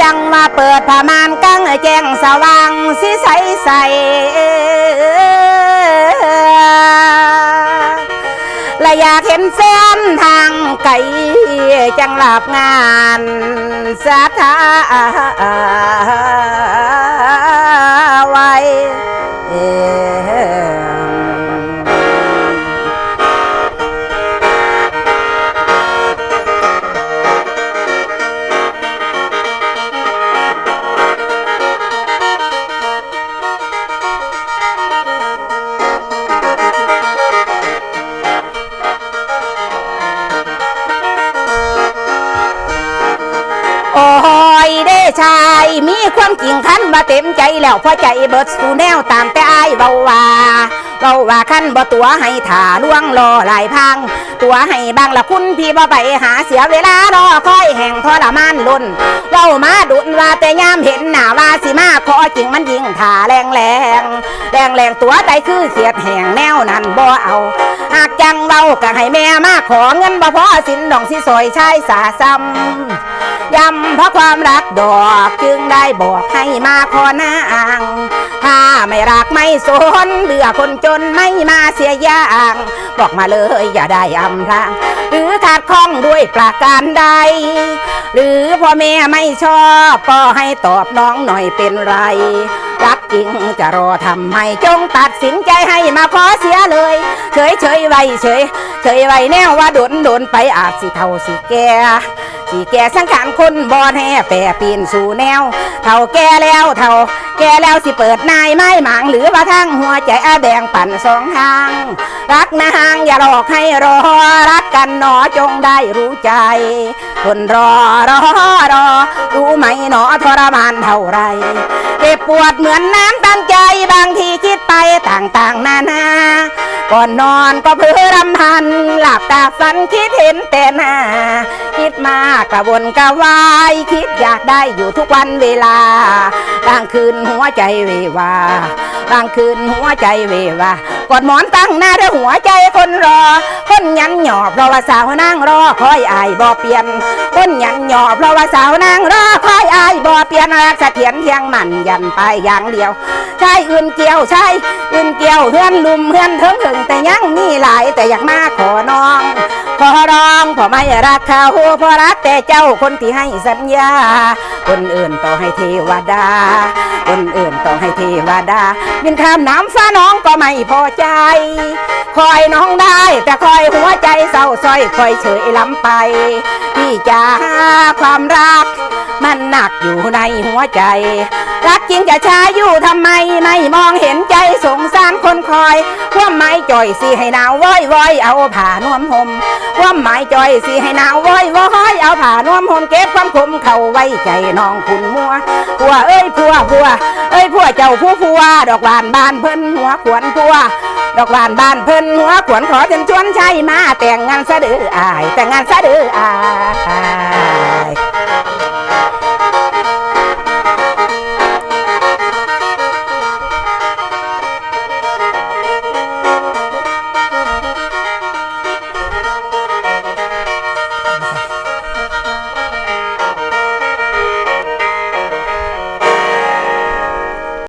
จังมาเปิดผ้ามานกังแจ้งสว่างสิใสใสและอยากเห็นแฟนทางไกลจังหลับงานสาธา โอ้ยเด้ชายมีความจริงคันว่าเต็มใจแล้วพอใจเบิดสู่แนวตามแต่อายเบาว่าเบาว่าคันบ่ตัวให้ถ่าล่วงรอหลายพัง ตัวให้บางละคุณพี่บ่ไปหาเสียเวลารอคอยแห่งทรมานล้นเว้ามาดุนว่าแต่ยามเห็นหน้าว่าสิมาขอจริงมันยิงถ่าแรงแรงแรงแรงตัวใดคือเสียดแห่งแนวนั้นบ่เอาหาก งเว้าก็ให้แม่มาขอเงินบ่พอสินดองสิซอยชายสาซ้ำยำเพราะความรักดอกจึงได้บอกให้มาขอหนางถ้าไม่รักไม่สนเบื่อคนจนไม่มาเสียอย่างบอกมาเลยอย่าได้อำพรางหรือขาดข้องด้วยประการใด หรือพ่อแม่ไม่ชอบก็ให้ตอบน้องหน่อยเป็นไร รักจริงจะรอทำไมจงตัดสินใจให้มาขอเสียเลย เฉยเฉยไว้เฉยเฉยไว้แนวว่าโดนโดนไปอาจสิเท่าสิแก่ สิแก่สังขารคนบอนแห่แปรปีนสู่แนว เท่าแก่แล้วเท่าแก่แล้วสิเปิดนายไม้หมางหรือว่าทางหัวใจอาแดงปั่นสองทาง รักนางอย่าหลอกให้รอ รักกันหนอจงได้รู้ใจทนรอรอรอ รู้ไหมหนอทรมานเท่าไรเจ็บปวดเหมือนน้ำตั้งใจบางทีคิดไปต่างๆนานาก่อนนอนก็เพื่อรำพัน หลับตาฝันคิดเห็นแต่หน้า คิดมากกระวนกระวาย คิดอยากได้อยู่ทุกวันเวลาบางคืนหัวใจเววาบางคืนหัวใจเววากอดหมอนตั้งหน้าด้วยหัวใจคนรอ คนยันหยอบเพราะว่าสาวนั่งรอคอยอายบ่เปลี่ยน คนยันหยอบเพราะว่าสาวนั่งรอคอยอายบ่เปลี่ยนรักเสถียรเทียงมันยันไปอย่างเดียวใช่อื่นเกี่ยวใช่อื่นเกี่ยวเฮือนลุมเฮือนเถิงถึงแต่ยังมีหลายแต่อยากมาขอ ไม่รักเขาเพอรักแต่เจ้าคนที่ให้สัญญา คนอื่นต่อให้เทวดา คนอื่นต่อให้เทวดา บินข้ามน้ำฟ้าน้องก็ไม่พอใจ คอยน้องได้ แต่คอยหัวใจเศร้าส้อยคอยเฉยล้ำไป พี่จะหาความรัก มันหนักอยู่ในหัวใจ รักจริงจะช้าอยู่ทำไมไม่มองเห็นใจสงสารคนคอย ความหมายจ่อยสิให้หนาวว้อยว้อยเอาผ้านวมห่มความหมายจ่อยสิให้หนาวว้อยว้อยเอาผ้านวมห่มเก็บความขมเข้าไว้ใจน้องคุณมัวผัวเอ้ยผัวผัวเอ้ยผัวเจ้าผู้ผัวดอกหวานบานเพิ่นหัวขวนผัวดอกหวานบานเพิ่นหัวขวนขอเชิญชวนชัยมาแต่งงานซะเดืออายแต่งงานซะเดืออาย